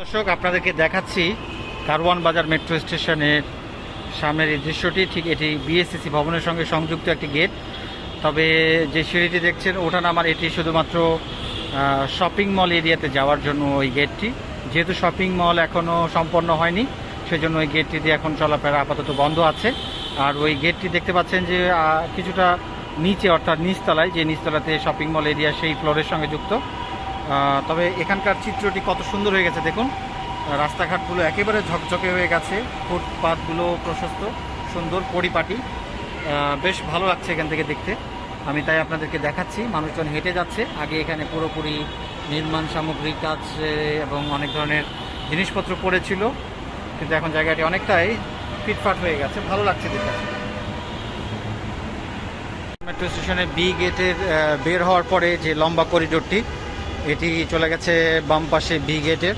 দর্শক, আপনাদেরকে দেখাচ্ছি কারওয়ান বাজার মেট্রো স্টেশনের সামনের এই দৃশ্যটি। ঠিক এটি বিএসসিসি ভবনের সঙ্গে সংযুক্ত একটি গেট। তবে যে সিঁড়িটি দেখছেন, ওঠা নামার এটি শুধুমাত্র শপিং মল এরিয়াতে যাওয়ার জন্য ওই গেটটি। যেহেতু শপিং মল এখনও সম্পন্ন হয়নি, সেজন্য ওই গেটটি দিয়ে এখন চলাফেরা আপাতত বন্ধ আছে। আর ওই গেটটি দেখতে পাচ্ছেন যে কিছুটা নিচে, অর্থাৎ নিচতলায়, যে নিচতলাতে শপিং মল এরিয়া, সেই ফ্লোরের সঙ্গে যুক্ত। তবে এখানকার চিত্রটি কত সুন্দর হয়ে গেছে দেখুন। রাস্তাঘাটগুলো একেবারে ঝকঝকে হয়ে গেছে ফুটপাথগুলো প্রশস্ত, সুন্দর পরিপাটি। বেশ ভালো লাগছে এখান থেকে দেখতে। আমি তাই আপনাদেরকে দেখাচ্ছি, মানুষজন হেঁটে যাচ্ছে। আগে এখানে পুরোপুরি নির্মাণ সামগ্রী, কাজ এবং অনেক ধরনের জিনিসপত্র পড়েছিল। কিন্তু এখন জায়গাটি অনেকটাই ফিটফাট হয়ে গেছে। ভালো লাগছে দেখতে। মেট্রো স্টেশনে বি গেটের বের হওয়ার পরে যে লম্বা করিডোরটি এটি চলে গেছে বাম পাশে বি গেটের,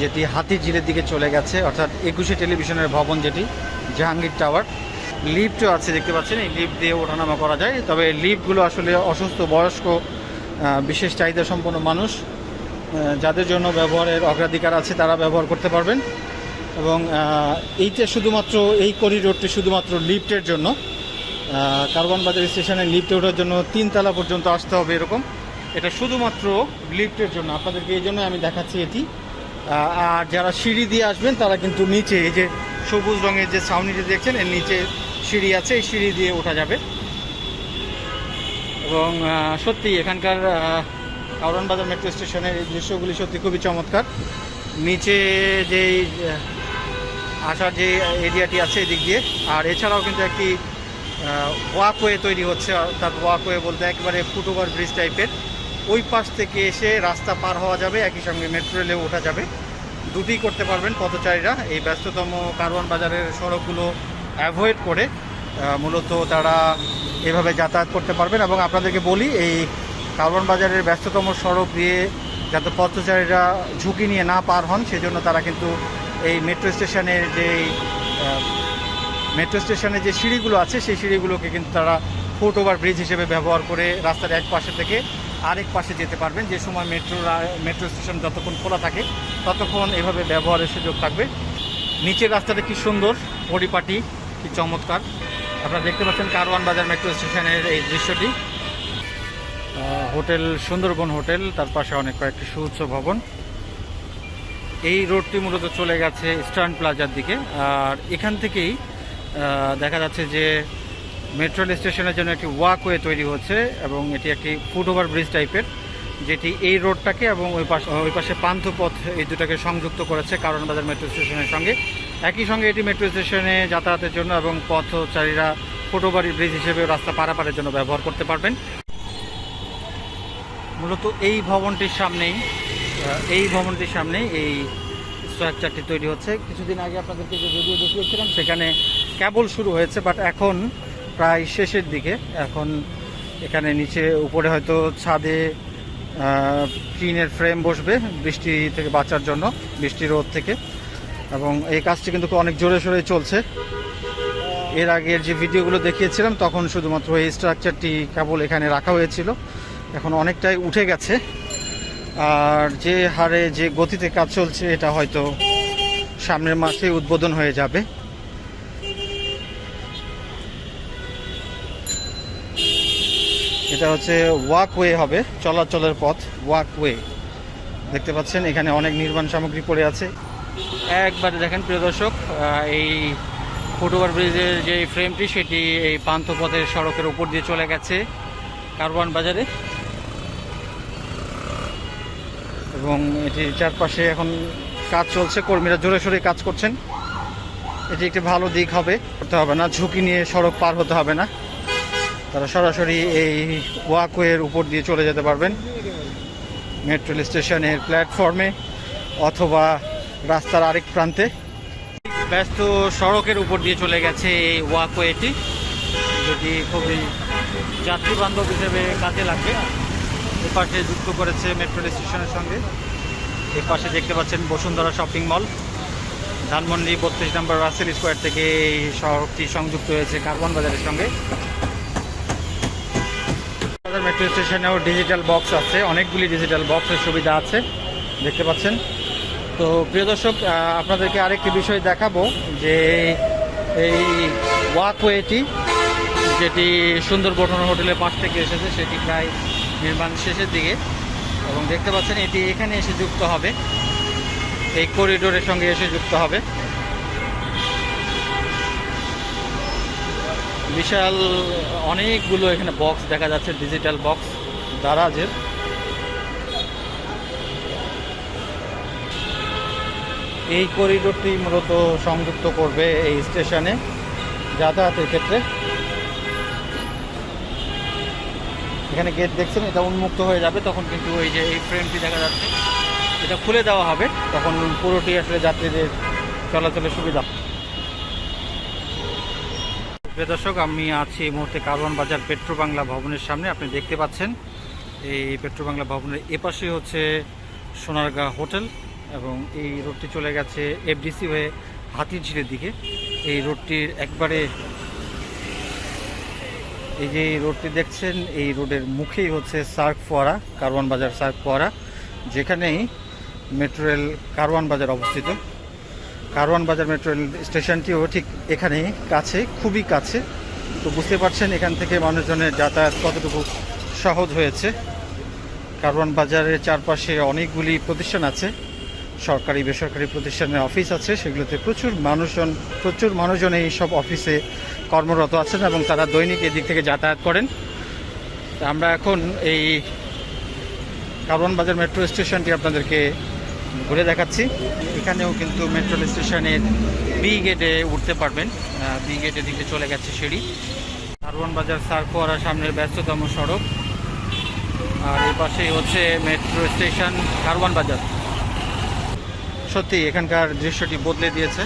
যেটি হাতিঝিলের দিকে চলে গেছে, অর্থাৎ একুশে টেলিভিশনের ভবন যেটি, জাহাঙ্গীর টাওয়ার। লিফটও আছে দেখতে পাচ্ছেন, এই লিফট দিয়ে ওঠানামা করা যায়। তবে লিফটগুলো আসলে অসুস্থ, বয়স্ক বিশেষ চাহিদা সম্পন্ন মানুষ যাদের জন্য ব্যবহারের অগ্রাধিকার আছে তারা ব্যবহার করতে পারবেন। এবং এইটা শুধুমাত্র, এই করিডোরটি শুধুমাত্র লিফটের জন্য। কারওয়ান বাজার স্টেশনে লিফটে ওঠার জন্য তিনতলা পর্যন্ত আসতে হবে এরকম। এটা শুধুমাত্র লিফটের জন্য। আপনাদেরকে এই জন্য আমি দেখাচ্ছি এটি। আর যারা সিঁড়ি দিয়ে আসবেন তারা কিন্তু নিচে এই যে সবুজ রঙের যে ছাউনিটি দেখছেন এর নিচে সিঁড়ি আছে এই সিঁড়ি দিয়ে ওঠা যাবে। এবং সত্যি এখানকার আহ, কারওয়ান বাজার মেট্রো স্টেশনের এই দৃশ্যগুলি সত্যি খুবই চমৎকার। নিচে যেই আসার যে এরিয়াটি আছে এদিক দিয়ে আর এছাড়াও কিন্তু একটি ওয়াকওয়ে তৈরি হচ্ছে অর্থাৎ ওয়াকওয়ে বলতে একেবারে ফুটওভার ব্রিজ টাইপের ওই পাশ থেকে এসে রাস্তা পার হওয়া যাবে একই সঙ্গে মেট্রো রেলে ওঠা যাবে। দুটি করতে পারবেন পথচারীরা। এই ব্যস্ততম কারওয়ান বাজারের সড়কগুলো অ্যাভয়েড করে মূলত তারা এভাবে যাতায়াত করতে পারবেন। এবং আপনাদেরকে বলি এই কারওয়ান বাজারের ব্যস্ততম সড়ক দিয়ে যাতে পথচারীরা ঝুঁকি নিয়ে না পার হন সেজন্য তারা কিন্তু এই মেট্রো স্টেশনের আহ, মেট্রো স্টেশনে যে সিঁড়িগুলো আছে সেই সিঁড়িগুলোকে কিন্তু তারা ফুট ওভার ব্রিজ হিসেবে ব্যবহার করে রাস্তার এক পাশে থেকে আরেক পাশে যেতে পারবেন। যে সময় মেট্রো মেট্রো স্টেশন যতক্ষণ খোলা থাকে, ততক্ষণ এভাবে ব্যবহারের সুযোগ থাকবে। নিচের রাস্তাটা কি সুন্দর, পরিপাটি, কি চমৎকার। আপনারা দেখতে পাচ্ছেন কারওয়ান বাজার মেট্রো স্টেশনের এই দৃশ্যটি। হোটেল, সুন্দরবন হোটেল, তার পাশে অনেক কয়েকটি সুউচ্চ ভবন। এই রোডটি মূলত চলে গেছে স্টার্ন প্লাজার দিকে। আর এখান থেকেই দেখা যাচ্ছে যে মেট্রো স্টেশনের জন্য একটি ওয়াকওয়ে তৈরি হচ্ছে এবং এটি একটি ফুট ওভার ব্রিজ টাইপের, যেটি এই রোডটাকে এবং ওই পাশে ওই পাশে পান্থপথ এই দুটাকে সংযুক্ত করেছে কারণ বাজার মেট্রো স্টেশনের সঙ্গে। একই সঙ্গে এটি মেট্রো স্টেশনে যাতায়াতের জন্য এবং পথচারীরা ফুট ওভার ব্রিজ হিসেবে রাস্তা পারাপারের জন্য ব্যবহার করতে পারবেন। মূলত এই ভবনটির সামনেই এই ভবনটির সামনেই এই স্ট্রাকচারটি তৈরি হচ্ছে। কিছুদিন আগে আপনাদেরকে যে ভিডিও দেখিয়েছিলাম, সেখানে কেবল শুরু হয়েছে বাট এখন প্রায় শেষের দিকে। এখন এখানে নিচে, উপরে হয়তো ছাদে টিনের ফ্রেম বসবে বৃষ্টি থেকে বাঁচার জন্য, বৃষ্টি রোদ থেকে। এবং এই কাজটি কিন্তু অনেক জোরে সোরে চলছে। এর আগের যে ভিডিওগুলো দেখিয়েছিলাম, তখন শুধুমাত্র এই স্ট্রাকচারটি কেবল এখানে রাখা হয়েছিল। এখন অনেকটাই উঠে গেছে। আর যে হারে, যে গতিতে কাজ চলছে, এটা হয়তো সামনের মাসে উদ্বোধন হয়ে যাবে। এটা হচ্ছে ওয়াকওয়ে হবে, চলাচলের পথ ওয়াকওয়ে দেখতে পাচ্ছেন, এখানে অনেক নির্মাণ সামগ্রী পড়ে আছে। একবারে দেখেন, প্রিয় দর্শক এই ফুটওভার ব্রিজের যে ফ্রেমটি সেটি এই পান্থপথের সড়কের উপর দিয়ে চলে গেছে কারওয়ান বাজারে। এবং এটির চারপাশে এখন কাজ চলছে, কর্মীরা জোরে সোরে কাজ করছেন। এটি একটি ভালো দিক হবে, করতে হবে না, ঝুঁকি নিয়ে সড়ক পার হতে হবে না। তারা সরাসরি এই ওয়াকওয়ের উপর দিয়ে চলে যেতে পারবেন। মেট্রো স্টেশনের প্ল্যাটফর্মে অথবা রাস্তার আরেক প্রান্তে। ব্যস্ত সড়কের উপর দিয়ে চলে গেছে এই ওয়াকওয়েটি যেটি খুবই যাত্রী বান্ধব হিসেবে কাজে লাগবে। এপাশে যুক্ত করেছে মেট্রো স্টেশনের সঙ্গে। এপাশে দেখতে পাচ্ছেন বসুন্ধরা শপিং মল ধানমন্ডি বত্রিশ নম্বর রাসেল স্কোয়ার থেকে এই শহরটি সংযুক্ত হয়েছে কার্বন বাজারের সঙ্গে। বাজার মেট্রো স্টেশনেও ডিজিটাল বক্স আছে, অনেকগুলি ডিজিটাল বক্সের সুবিধা আছে, দেখতে পাচ্ছেন। তো প্রিয় দর্শক আপনাদেরকে আরেকটি বিষয় দেখাবো, যে এই ওয়াকওয়েটি যেটি সুন্দরবন হোটেলের পাশ থেকে এসেছে, সেটি প্রায় নির্মাণ শেষের দিকে। এবং দেখতে পাচ্ছেন, এটি এখানে এসে যুক্ত হবে। এই করিডোরের সঙ্গে এসে যুক্ত হবে। বিশাল অনেকগুলো এখানে বক্স দেখা যাচ্ছে ডিজিটাল বক্স দারাজের। এই করিডোরটি মূলত সংযুক্ত করবে এই স্টেশনে যাতায়াতের ক্ষেত্রে। এখানে গেট দেখছেন, এটা উন্মুক্ত হয়ে যাবে, তখন কিন্তু ওই যে এই ফ্রেমটি দেখা যাচ্ছে। এটা খুলে দেওয়া হবে, তখন পুরোটি আসলে যাত্রীদের চলাচলের সুবিধা। দর্শক, আমি আছি এই মুহূর্তে কারওয়ান বাজার পেট্রো বাংলা ভবনের সামনে। আপনি দেখতে পাচ্ছেন, এই পেট্রো বাংলা ভবনের এপাশে হচ্ছে সোনারগাঁ হোটেল এবং এই রোডটি চলে গেছে এফডিসি হয়ে হাতিরঝিলের দিকে। এই রোডটির একবারে, এই যে রোডটি দেখছেন, এই রোডের মুখেই হচ্ছে সার্ক ফোয়ারা, কারওয়ান বাজার সার্ক ফোয়ারা, যেখানেই মেট্রো রেল কারওয়ান বাজার অবস্থিত। কারওয়ান বাজার মেট্রো রেল স্টেশনটিও ঠিক এখানে কাছে, খুবই কাছে। তো বুঝতে পারছেন এখান থেকে মানুষজনের যাতায়াত কতটুকু সহজ হয়েছে। কারওয়ান বাজারের চারপাশে অনেকগুলি প্রতিষ্ঠান আছে। সরকারি, বেসরকারি প্রতিষ্ঠানের অফিস আছে। সেগুলোতে প্রচুর মানুষজন প্রচুর মানুষজন এই সব অফিসে কর্মরত আছেন এবং তারা দৈনিক এদিক থেকে যাতায়াত করেন। আমরা এখন এই কারওয়ান বাজার মেট্রো স্টেশনটি আপনাদেরকে ঘুরে দেখাচ্ছি। এখানেও কিন্তু মেট্রো স্টেশনের বি গেটে উঠতে পারবেন। বি গেটের দিকে চলে গেছে সিঁড়ি। কারওয়ান বাজার সার্কোয়ারার সামনের ব্যস্ততম সড়ক। আর এই পাশেই হচ্ছে মেট্রো স্টেশন কারওয়ান বাজার। সত্যি, এখানকার দৃশ্যটি বদলে দিয়েছে।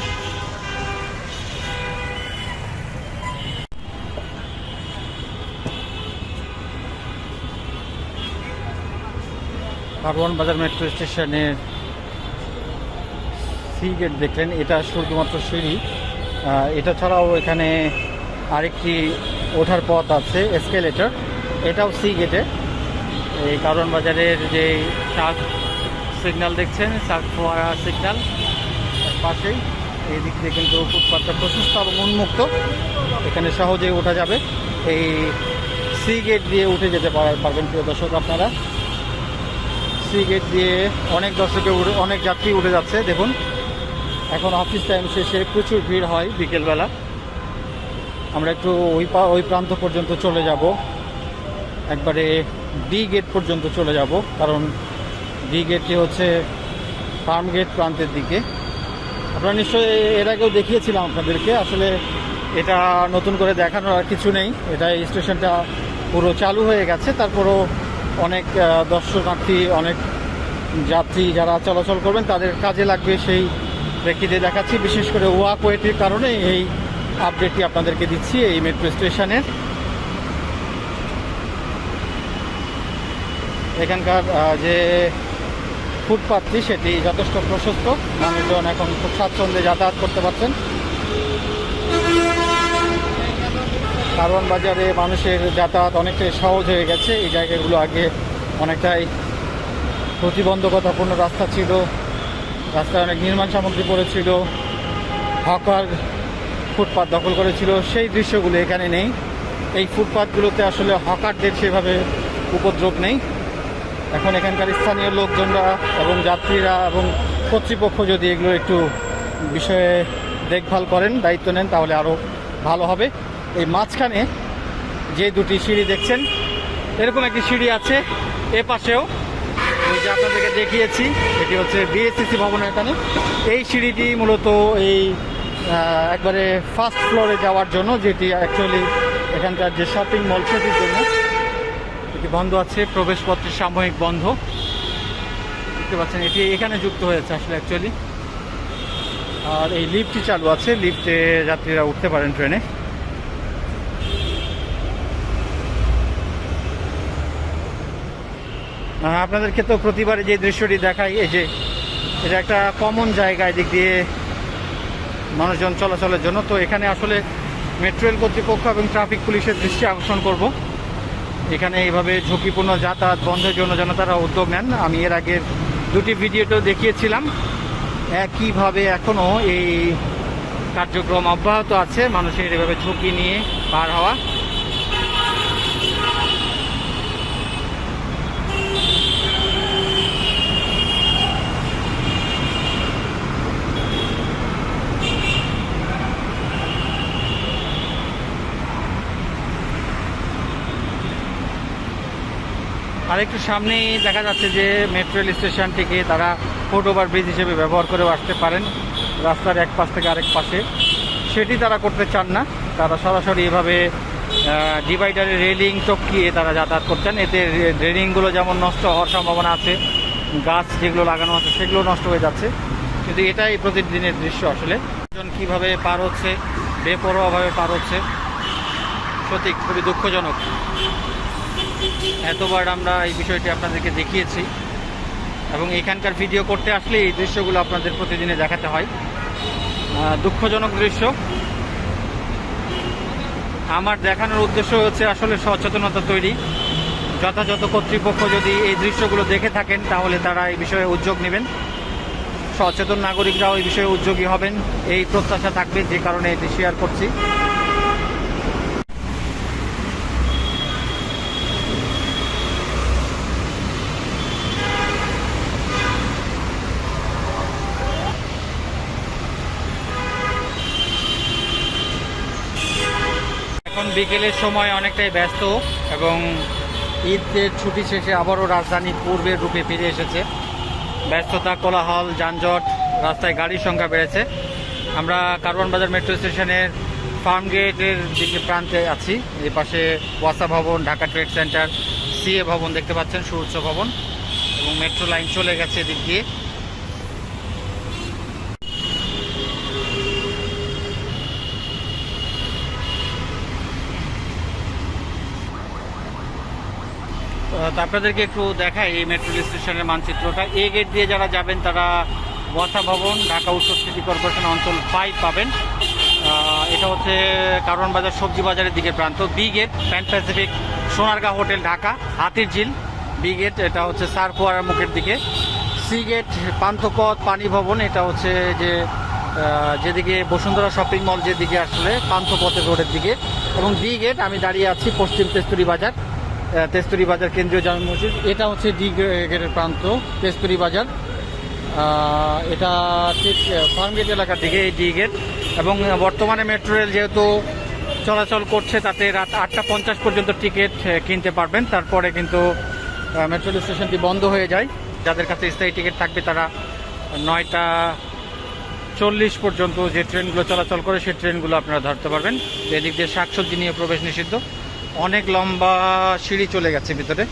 কারওয়ান বাজার মেট্রো স্টেশনের সি গেট দেখলেন, এটা শুধুমাত্র সিঁড়ি। এটা ছাড়াও এখানে আরেকটি ওঠার পথ আছে এসকেলেটর এটাও সি গেটে। এই কারণ বাজারের যে শাক সিগন্যাল দেখছেন শাক ফোয়ারা সিগন্যাল পাশেই। এই দিক দিয়ে কিন্তু ফুটপাথটা প্রশস্ত এবং উন্মুক্ত। এখানে সহজেই ওঠা যাবে। এই সি গেট দিয়ে উঠে যেতে পার- পারবেন প্রিয় দর্শক আপনারা। সি গেট দিয়ে অনেক দর্শকে অনেক যাত্রী উঠে যাচ্ছে, দেখুন। এখন অফিস টাইম শেষে প্রচুর ভিড় হয় বিকেলবেলা। আমরা একটু ওই ওই প্রান্ত পর্যন্ত চলে যাব। একবারে ডি গেট পর্যন্ত চলে যাব, কারণ ডি গেটটি হচ্ছে ফার্ম গেট প্রান্তের দিকে। আপনারা নিশ্চয়ই এর আগেও দেখিয়েছিলাম আপনাদেরকে, আসলে এটা নতুন করে দেখানোর আর কিছু নেই। এটা এই স্টেশনটা পুরো চালু হয়ে গেছে, তারপরও অনেক দর্শনার্থী, অনেক যাত্রী যারা চলাচল করবেন, তাদের কাজে লাগবে সেই প্রেক্ষিতে দেখাচ্ছি, বিশেষ করে ওয়াকওয়েটির কারণে এই আপডেটটি আপনাদেরকে দিচ্ছি এই মেট্রো স্টেশনের এখানকার যে ফুটপাথটি সেটি যথেষ্ট প্রশস্ত। মানুষজন এখন খুব স্বাচ্ছন্দ্যে যাতায়াত করতে পারছেন। কারণ বাজারে মানুষের যাতায়াত অনেকটাই সহজ হয়ে গেছে। এই জায়গাগুলো আগে অনেকটাই প্রতিবন্ধকতাপূর্ণ রাস্তা ছিল। রাস্তায় অনেক নির্মাণ সামগ্রী পড়েছিল, হকার ফুটপাত দখল করেছিল, সেই দৃশ্যগুলো এখানে নেই। এই ফুটপাতগুলোতে আসলে হকারদের সেভাবে উপদ্রব নেই। এখন এখানকার স্থানীয় লোকজনরা এবং যাত্রীরা এবং কর্তৃপক্ষ যদি এগুলো একটু বিষয়ে দেখভাল করেন, দায়িত্ব নেন, তাহলে আরও ভালো হবে। এই মাঝখানে যে দুটি সিঁড়ি দেখছেন, এরকম একটি সিঁড়ি আছে, এ পাশেও ওই যে আপনাদেরকে দেখিয়েছি, এটি হচ্ছে বিএসসিসি ভবনের এখানে। এই সিঁড়িটি মূলত এই একবারে ফার্স্ট ফ্লোরে যাওয়ার জন্য, যেটি অ্যাকচুয়ালি এখানকার যে শপিং মল সেটির জন্য। এটি বন্ধ আছে প্রবেশপত্রের সাময়িক বন্ধ। দেখতে পাচ্ছেন, এটি এখানে যুক্ত হয়েছে আসলে অ্যাকচুয়ালি আর এই লিফটটি চালু আছে লিফটে যাত্রীরা উঠতে পারেন ট্রেনে। আপনাদেরকে তো প্রতিবারে যে দৃশ্যটি দেখাই, এই যে এটা একটা কমন জায়গা এদিক দিয়ে মানুষজন চলাচলের জন্য। তো এখানে আসলে মেট্রো রেল কর্তৃপক্ষ এবং ট্রাফিক পুলিশের দৃষ্টি আকর্ষণ করব। এখানে এইভাবে ঝুঁকিপূর্ণ যাতায়াত বন্ধের জন্য যেন তারা উদ্যোগ নেন। আমি এর আগের দুটি ভিডিওতেও দেখিয়েছিলাম একইভাবে এখনও এই কার্যক্রম অব্যাহত আছে। মানুষের এভাবে ঝুঁকি নিয়ে পার হওয়া। আর একটু সামনেই দেখা যাচ্ছে যে মেট্রো রেল স্টেশনটিকে তারা ফুটওভার ব্রিজ হিসেবে ব্যবহার করেও আসতে পারেন। রাস্তার এক পাশ থেকে আরেক পাশে। সেটি তারা করতে চান না। তারা সরাসরি এভাবে ডিভাইডারে রেলিং টপকিয়ে তারা যাতায়াত করছেন এতে রেলিংগুলো যেমন নষ্ট হওয়ার সম্ভাবনা আছে, গাছ যেগুলো লাগানো আছে সেগুলো নষ্ট হয়ে যাচ্ছে। কিন্তু এটাই প্রতিদিনের দৃশ্য আসলে। জন কীভাবে পার হচ্ছে, বেপরোয়াভাবে পার হচ্ছে সত্যি খুবই দুঃখজনক। এতবার আমরা এই বিষয়টি আপনাদেরকে দেখিয়েছি এবং এখানকার ভিডিও করতে আসলে এই দৃশ্যগুলো আপনাদের প্রতিদিনে দেখাতে হয়। দুঃখজনক দৃশ্য। আমার দেখানোর উদ্দেশ্য হচ্ছে আসলে সচেতনতা তৈরি। যথাযথ কর্তৃপক্ষ যদি এই দৃশ্যগুলো দেখে থাকেন, তাহলে তারা এই বিষয়ে উদ্যোগ নেবেন। সচেতন নাগরিকরাও এই বিষয়ে উদ্যোগী হবেন। এই প্রত্যাশা থাকবে যে কারণে এটি শেয়ার করছি। বিকেলের সময় অনেকটাই ব্যস্ত এবং ঈদের ছুটি শেষে আবারও রাজধানী পূর্বের রূপে ফিরে এসেছে। ব্যস্ততা, কোলাহল, যানজট, রাস্তায় গাড়ির সংখ্যা বেড়েছে। আমরা কারওয়ান বাজার মেট্রো স্টেশনের ফার্ম গেটের দিকে প্রান্তে আছি। এই পাশে ওয়াসা ভবন, ঢাকা ট্রেড সেন্টার, সিএ ভবন দেখতে পাচ্ছেন, সুউচ্চ ভবন। এবং মেট্রো লাইন চলে গেছে এদিক দিয়ে। তো আপনাদেরকে একটু দেখাই এই মেট্রো স্টেশনের মানচিত্রটা। এ গেট দিয়ে যারা যাবেন, তারা বসা ভবন, ঢাকা উত্তর সিটি কর্পোরেশন অঞ্চল ফাইভ পাবেন। এটা হচ্ছে কারণ বাজার সবজি বাজারের দিকে প্রান্ত। B gate Pan Pacific Sonargaon hotel Dhaka Hatir Jheel B gate এটা হচ্ছে সারফোয়ারার মুখের দিকে। সি গেট পান্থপথ, পানি ভবন, এটা হচ্ছে যে যেদিকে বসুন্ধরা শপিং মল যেদিকে আসলে পান্থপথের রোডের দিকে। এবং ডি গেট আমি দাঁড়িয়ে আছি পশ্চিম তেস্তুরি বাজার। তেস্তুরি বাজার কেন্দ্রীয় জামা মসজিদ। এটা হচ্ছে ডি গেটের প্রান্ত, তেস্তুরি বাজার। এটা ঠিক ফার্মগেট এলাকার দিকে এই ডি গেট। এবং বর্তমানে মেট্রো রেল যেহেতু চলাচল করছে, তাতে রাত আটটা পঞ্চাশ পর্যন্ত টিকিট কিনতে পারবেন। তারপরে কিন্তু মেট্রো রেল স্টেশনটি বন্ধ হয়ে যায়। যাদের কাছে স্থায়ী টিকিট থাকবে, তারা নয়টা চল্লিশ পর্যন্ত যে ট্রেনগুলো চলাচল করে, সেই ট্রেনগুলো আপনারা ধরতে পারবেন। এদিক দিয়ে শাকসবজি নিয়ে প্রবেশ নিষিদ্ধ। অনেক লম্বা সিঁড়ি চলে গেছে ভিতরে।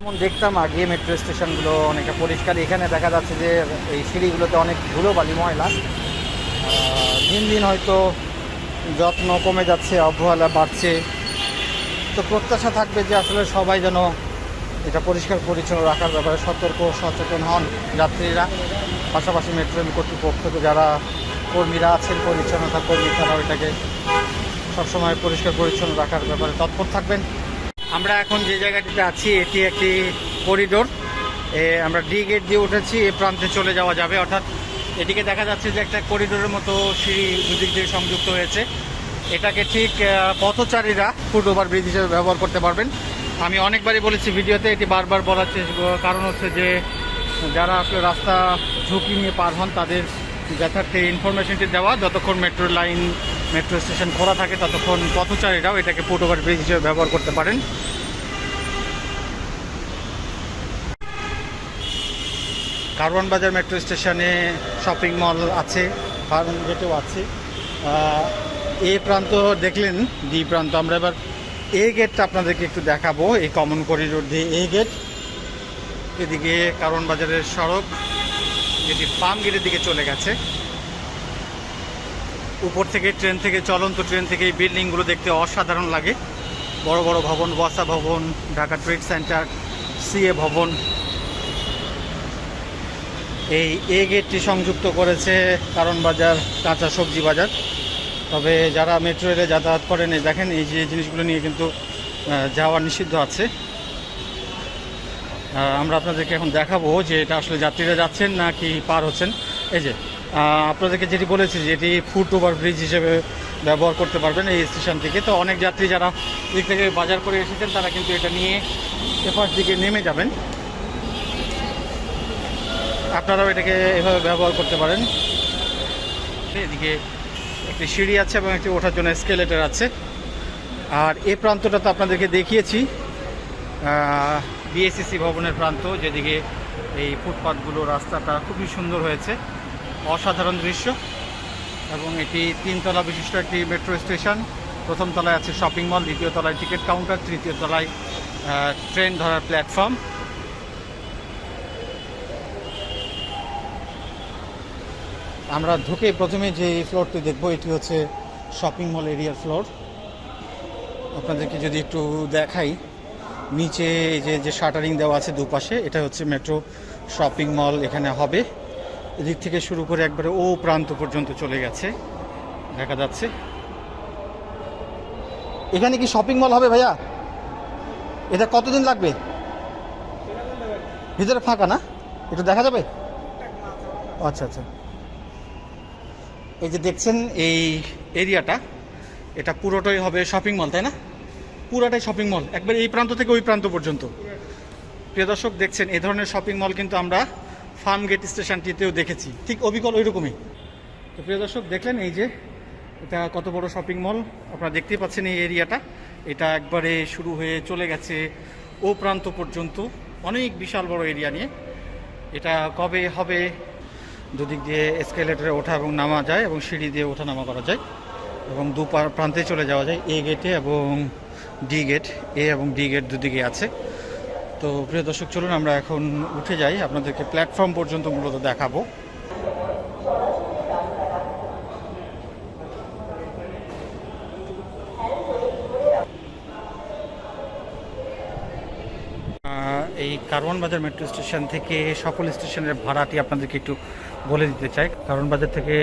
যেমন দেখতাম আগে মেট্রো স্টেশনগুলো অনেকটা পরিষ্কার। এখানে দেখা যাচ্ছে যে এই সিঁড়িগুলোতে অনেক ধুলো বালি ময়লা দিন দিন হয়তো যত্ন কমে যাচ্ছে, অবহেলা বাড়ছে। তো প্রত্যাশা থাকবে যে আসলে সবাই যেন এটা পরিষ্কার পরিচ্ছন্ন রাখার ব্যাপারে সতর্ক সচেতন হন যাত্রীরা। পাশাপাশি মেট্রো কর্তৃপক্ষ যারা কর্মীরা আছেন, পরিচ্ছন্নতা কর্মী তারা এটাকে সবসময় পরিষ্কার পরিচ্ছন্ন রাখার ব্যাপারে তৎপর থাকবেন। আমরা এখন যে জায়গাটিতে আছি, এটি একটি করিডোর। এ, আমরা ডি গেট দিয়ে উঠেছি, এ প্রান্তে চলে যাওয়া যাবে। অর্থাৎ এদিকে দেখা যাচ্ছে যে একটা করিডোরের মতো সিঁড়ি দুদিক দিয়ে সংযুক্ত হয়েছে। এটাকে ঠিক পথচারীরা ফুট ওভার ব্রিজ হিসেবে ব্যবহার করতে পারবেন। আমি অনেকবারই বলেছি ভিডিওতে, এটি বারবার বলার চেষ্টা- কারণ হচ্ছে যে যারা আসলে রাস্তা ঝুঁকি নিয়ে পার হন, তাদের যথার্থে ইনফরমেশনটি দেওয়া, যতক্ষণ মেট্রো লাইন মেট্রো স্টেশন খোলা থাকে ততক্ষণ পথচারীরাও এটাকে ফুট ব্রিজ হিসেবে ব্যবহার করতে পারেন। কারওয়ান বাজার মেট্রো স্টেশনে শপিং মল আছে, ফার্ম গেটেও আছে। এ প্রান্ত দেখলেন ডি প্রান্ত। আমরা এবার এ গেটটা আপনাদেরকে একটু দেখাবো, এই কমন করিডোর দিয়ে এ গেট। এদিকে কারওয়ান বাজারের সড়ক, যেটি পাম গেটের দিকে চলে গেছে। উপর থেকে ট্রেন থেকে, চলন্ত ট্রেন থেকে এই বিল্ডিংগুলো দেখতে অসাধারণ লাগে। বড় বড় ভবন, ওয়াসা ভবন, ঢাকা ট্রেড সেন্টার, সিএ ভবন। এই এ গেটটি সংযুক্ত করেছে কারণ বাজার, কাঁচা সবজি বাজার। তবে যারা মেট্রো রেলে যাতায়াত করেন দেখেন, এই যে জিনিসগুলো নিয়ে কিন্তু যাওয়া নিষিদ্ধ আছে। আমরা আপনাদেরকে এখন দেখাবো যে এটা আসলে যাত্রীরা যাচ্ছেন না কি পার হচ্ছেন। এই যে আপনাদেরকে যেটি বলেছি যে এটি ফুট ওভার ব্রিজ হিসেবে ব্যবহার করতে পারবেন এই স্টেশন থেকে। তো অনেক যাত্রী যারা দিক থেকে বাজার করে এসেছেন, তারা কিন্তু এটা নিয়ে এপাশ দিকে নেমে যাবেন। আপনারাও এটাকে এভাবে ব্যবহার করতে পারেন। এদিকে একটি সিঁড়ি আছে এবং একটি ওঠার জন্য স্কেলেটার আছে। আর এ প্রান্তটা তো আপনাদেরকে দেখিয়েছি। বিএসসিসি ভবনের প্রান্ত, যেদিকে এই ফুটপাথগুলো রাস্তাটা খুবই সুন্দর হয়েছে। অসাধারণ দৃশ্য এবং এটি তিনতলা বিশিষ্ট একটি মেট্রো স্টেশন। প্রথম তলায় আছে শপিং মল, দ্বিতীয় তলায় টিকিট কাউন্টার, তৃতীয় তলায় ট্রেন ধরার প্ল্যাটফর্ম। আমরা ঢুকে প্রথমে যে ফ্লোরটি দেখব, এটি হচ্ছে শপিং মল এরিয়ার ফ্লোর আপনাদেরকে যদি একটু দেখাই, নিচে যে যে শাটারিং দেওয়া আছে দুপাশে, এটা হচ্ছে মেট্রো শপিং মল এখানে হবে। এদিক থেকে শুরু করে একবারে ও প্রান্ত পর্যন্ত চলে গেছে। দেখা যাচ্ছে। এখানে কি শপিং মল হবে ভাইয়া? এটা কতদিন লাগবে? ভিতরে ফাঁকা না? একটু দেখা যাবে? আচ্ছা আচ্ছা। এই যে দেখছেন, এই এরিয়াটা, এটা পুরোটাই হবে শপিং মল তাই না? পুরোটাই শপিং মল একবার এই প্রান্ত থেকে ওই প্রান্ত পর্যন্ত। প্রিয় দর্শক, দেখছেন এই ধরনের শপিং মল কিন্তু আমরা ফার্ম গেট স্টেশনটিতেও দেখেছি। ঠিক অবিকল ওই রকমই তো প্রিয় দর্শক, দেখলেন এই যে, এটা কত বড় শপিং মল আপনারা দেখতেই পাচ্ছেন এই এরিয়াটা। এটা একবারে শুরু হয়ে চলে গেছে ও প্রান্ত পর্যন্ত। অনেক বিশাল বড় এরিয়া নিয়ে। এটা কবে হবে? দুদিক দিয়ে এসকেলেটারে ওঠা এবং নামা যায় এবং সিঁড়ি দিয়ে ওঠা নামা করা যায় এবং দু প্রান্তে চলে যাওয়া যায়। এ গেটে এবং ডি গেট এ এবং ডি গেট দুদিকে আছে। তো প্রিয় দর্শক, চলুন আমরা এখন উঠে যাই। আপনাদেরকে প্ল্যাটফর্ম পর্যন্ত মূলত দেখাবো। এই কারওয়ান বাজার মেট্রো স্টেশন থেকে সকল স্টেশনের ভাড়াটি আপনাদেরকে একটু বলে দিতে চাই। কারওয়ান বাজার থেকে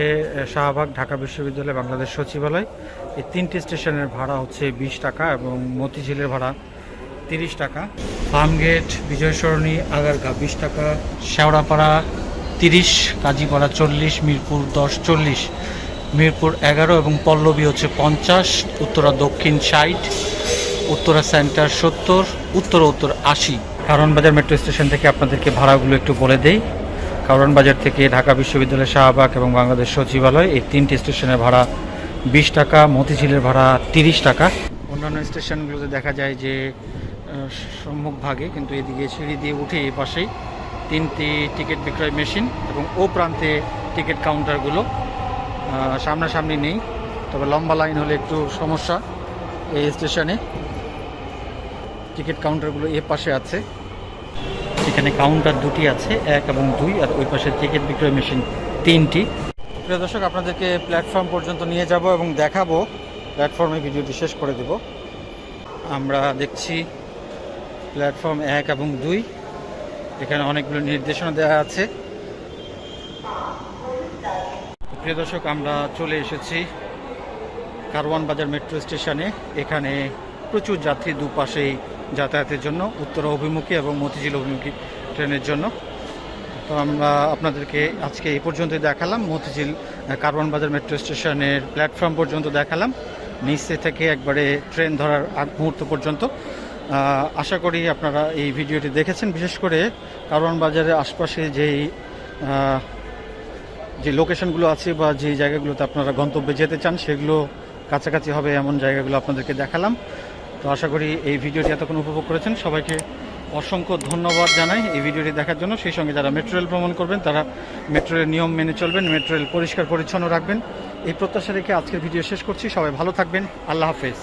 শাহবাগ, ঢাকা বিশ্ববিদ্যালয়, বাংলাদেশ সচিবালয়, এই তিনটি স্টেশনের ভাড়া হচ্ছে বিশ টাকা এবং মতিঝিলের ভাড়া তিরিশ টাকা। ফার্মগেট বিজয় সরণি আগারগা বিশ টাকা। শেওড়াপাড়া তিরিশ, কাজীপাড়া চল্লিশ, মিরপুর দশ, চল্লিশ। মিরপুর এগারো এবং পল্লবী হচ্ছে পঞ্চাশ, উত্তরা দক্ষিণ ষাট, উত্তরা সেন্টার সত্তর, উত্তর উত্তর আশি। কারণবাজার মেট্রো স্টেশন থেকে আপনাদেরকে ভাড়াগুলো একটু বলে দেই। কারণবাজার থেকে ঢাকা বিশ্ববিদ্যালয় শাহবাগ এবং বাংলাদেশ সচিবালয় এই তিনটি স্টেশনের ভাড়া বিশ টাকা, মতিঝিলের ভাড়া তিরিশ টাকা। অন্যান্য স্টেশনগুলোতে দেখা যায় যে আহ, সম্মুখ ভাগে কিন্তু এদিকে সিঁড়ি দিয়ে উঠে এই পাশেই তিনটি টিকিট বিক্রয় মেশিন এবং ও প্রান্তে টিকিট কাউন্টারগুলো সামনাসামনি নেই। তবে লম্বা লাইন হলে একটু সমস্যা এই স্টেশনে। টিকিট কাউন্টারগুলো এ পাশে আছে। এখানে কাউন্টার দুটি আছে এক এবং দুই আর ওই পাশে টিকিট বিক্রয় মেশিন তিনটি। প্রিয় দর্শক আপনাদেরকে প্ল্যাটফর্ম পর্যন্ত নিয়ে যাব এবং দেখাবো। প্ল্যাটফর্মে ভিডিওটি শেষ করে দেব। আমরা দেখছি প্ল্যাটফর্ম এক এবং দুই। এখানে অনেকগুলো নির্দেশনা দেওয়া আছে। প্রিয় দর্শক, আমরা চলে এসেছি কারওয়ান বাজার মেট্রো স্টেশনে। এখানে প্রচুর যাত্রী দুপাশেই যাতায়াতের জন্য, উত্তর অভিমুখী এবং মতিঝিল অভিমুখী ট্রেনের জন্য। তো আমরা আপনাদেরকে আজকে এই পর্যন্তই দেখালাম। মতিঝিল কারওয়ান বাজার মেট্রো স্টেশনের প্ল্যাটফর্ম পর্যন্ত দেখালাম। নিচে থেকে একবারে ট্রেন ধরার আগ মুহূর্ত পর্যন্ত। আশা করি আপনারা এই ভিডিওটি দেখেছেন, বিশেষ করে কারওয়ান বাজারের আশপাশে যেই যে লোকেশনগুলো আছে বা যে জায়গাগুলোতে আপনারা গন্তব্যে যেতে চান, সেগুলো কাছাকাছি হবে এমন জায়গাগুলো আপনাদেরকে দেখালাম। তো আশা করি এই ভিডিওটি এতক্ষণ উপভোগ করেছেন। সবাইকে অসংখ্য ধন্যবাদ জানাই এই ভিডিওটি দেখার জন্য। সেই সঙ্গে যারা মেট্রো রেল ভ্রমণ করবেন, তারা মেট্রো রেল নিয়ম মেনে চলবেন, মেট্রো রেল পরিষ্কার পরিচ্ছন্ন রাখবেন। এই প্রত্যাশা রেখে আজকের ভিডিও শেষ করছি। সবাই ভালো থাকবেন। আল্লাহ হাফেজ।